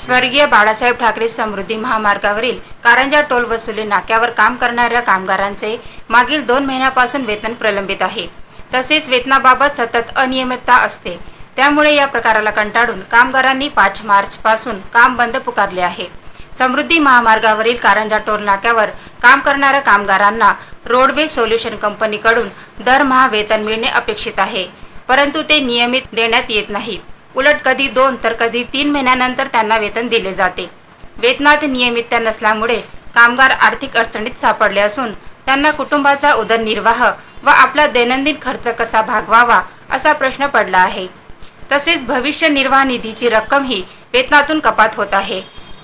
स्वर्गीय बाळासाहेब ठाकरे समृद्धी महामार्गावरील कारंजा टोल वसुली नाक्यावर काम करणाऱ्या कामगारांचे मागील दोन महिन्यापासून वेतन प्रलंबित आहे. तसेच वेतनाबाबत सतत अनियमितता असते. त्यामुळे या प्रकाराला कंटाळून कामगारांनी पाच मार्च पासून काम बंद पुकारले आहे. समृद्धी महामार्गावरील कारंजा टोल नाक्यावर काम करणाऱ्या कामगारांना रोडवे सोल्युशन कंपनीकडून दरमहा वेतन मिळणे अपेक्षित आहे. परंतु ते नियमित देण्यात येत नाही. उलट कधी दोन तर कधी तीन महिन्यानंतर त्यांना वेतन दिले जाते. वेतनात नियमितता नसल्यामुळे कामगार आर्थिक अडचणीत सापडले असून त्यांना कुटुंबाचा उदरनिर्वाह व आपला दैनंदिन खर्च कसा भागवावा असा प्रश्न पडला आहे. तसेच भविष्य निर्वाह निधीची रक्कमही वेतनातून कपात होत आहे.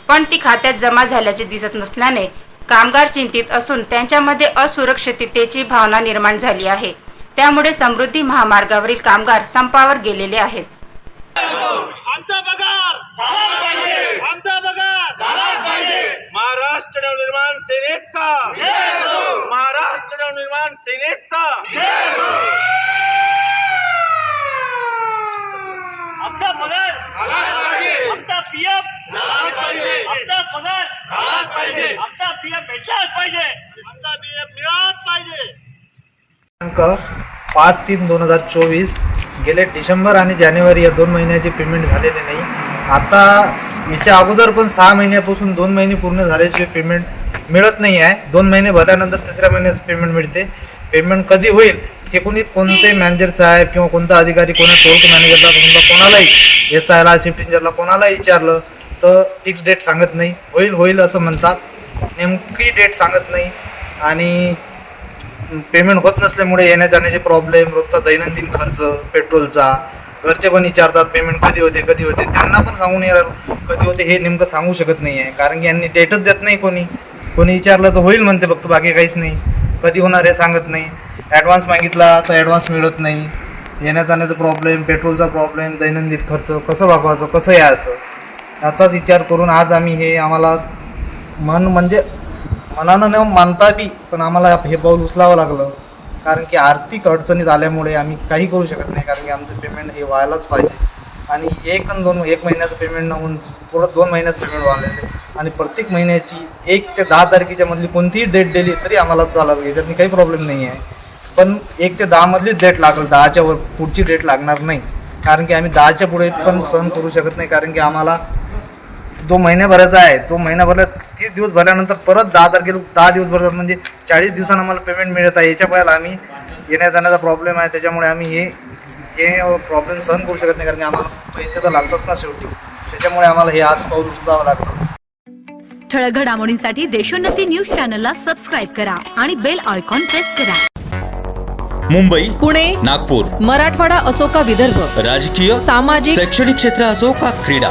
पण ती खात्यात जमा झाल्याचे दिसत नसल्याने कामगार चिंतित असून त्यांच्यामध्ये असुरक्षिततेची भावना निर्माण झाली आहे. त्यामुळे समृद्धी महामार्गावरील कामगार संपावर गेलेले आहेत. आमचा पगार! आमचा पगार! महाराष्ट्र नवनिर्माण सेनेचा! महाराष्ट्र नवनिर्माण सेनेचा! आमचा पगार! आमचा पीएफ! आमचा पगार! आमचा पीएफ भेटलाच पाहिजे. आमचा बीएफ मिळालाच पाहिजे. पाच तीन दोन हजार चोवीस. गेले डिसेंबर आणि जानेवारी या दोन महिन्याचे पेमेंट झालेले नाही. आता याच्या अगोदर पण सहा महिन्यापासून दोन महिने पूर्ण झाल्याशिवाय पेमेंट मिळत नाही आहे. दोन महिने भरल्यानंतर तिसऱ्या महिन्याचं पेमेंट मिळते. पेमेंट कधी होईल हे कोणी कोणते मॅनेजर साहेब किंवा कोणता अधिकारी कोणा टोल मॅनेजरला समजा कोणालाही एस आयला शिफ्ट इंजरला कोणालाही विचारलं तर फिक्स डेट सांगत नाही. होईल होईल असं म्हणतात. नेमकी डेट सांगत नाही. आणि पेमेंट होत नसल्यामुळे येण्या जाण्याचे प्रॉब्लेम रोजचा दैनंदिन खर्च पेट्रोलचा घरचे पण विचारतात पेमेंट कधी होते कधी होते? त्यांना पण सांगून येणार कधी होते हे नेमकं सांगू शकत नाही आहे कारण की यांनी डेटच देत नाही कोणी. कोणी विचारलं तर होईल म्हणते फक्त बाकी काहीच नाही. कधी होणार हे सांगत नाही. ॲडव्हान्स मागितला तर ॲडव्हान्स मिळत नाही. येण्या जाण्याचा प्रॉब्लेम पेट्रोलचा प्रॉब्लेम दैनंदिन खर्च कसं भागवायचं कसं यायचं? याचाच विचार करून आज आम्ही हे आम्हाला मन म्हणजे मनानं न मानता बी पण आम्हाला हे पाऊल उचलावं लागलं. कारण की आर्थिक अडचणीत आल्यामुळे आम्ही काही करू शकत नाही कारण की आमचं पेमेंट हे व्हायलाच पाहिजे. आणि एक आणि दोन एक महिन्याचं पेमेंट न होऊन पुढं दोन महिन्याचं पेमेंट व्हायला आणि प्रत्येक महिन्याची एक ते दहा तारखेच्या मधली कोणतीही डेट दिली तरी आम्हाला चालत याच्यातनी काही प्रॉब्लेम नाही आहे पण एक ते दहामधलीच डेट लागेल. दहाच्या वर पुढची डेट लागणार नाही. कारण की आम्ही दहाच्या पुढे पण सहन करू शकत नाही. कारण की आम्हाला जो महिन्याभराचा आहे तो महिन्याभरात तीस दिवस भरल्यानंतर परत दहा तारखेला दहा दिवस भरतात. म्हणजे चाळीस दिवसांना आम्हाला पेमेंट मिळत आहे. याच्या पहिला आम्ही येण्या जाण्याचा प्रॉब्लेम आहे. त्याच्यामुळे आम्ही हे हे प्रॉब्लेम सहन करू शकत नाही. कारण की आम्हाला पैसे तर लागतात ना शेवटी. त्याच्यामुळे आम्हाला हे आज पाऊल उचलावं लागतं ठळक घडामोडींसाठी देशोन्नती न्यूज चॅनलला सबस्क्राईब करा आणि बेल आयकॉन प्रेस करा. मुंबई पुणे नागपूर मराठवाडा असो का विदर्भ राजकीय सामाजिक शैक्षणिक क्षेत्र असो का क्रीडा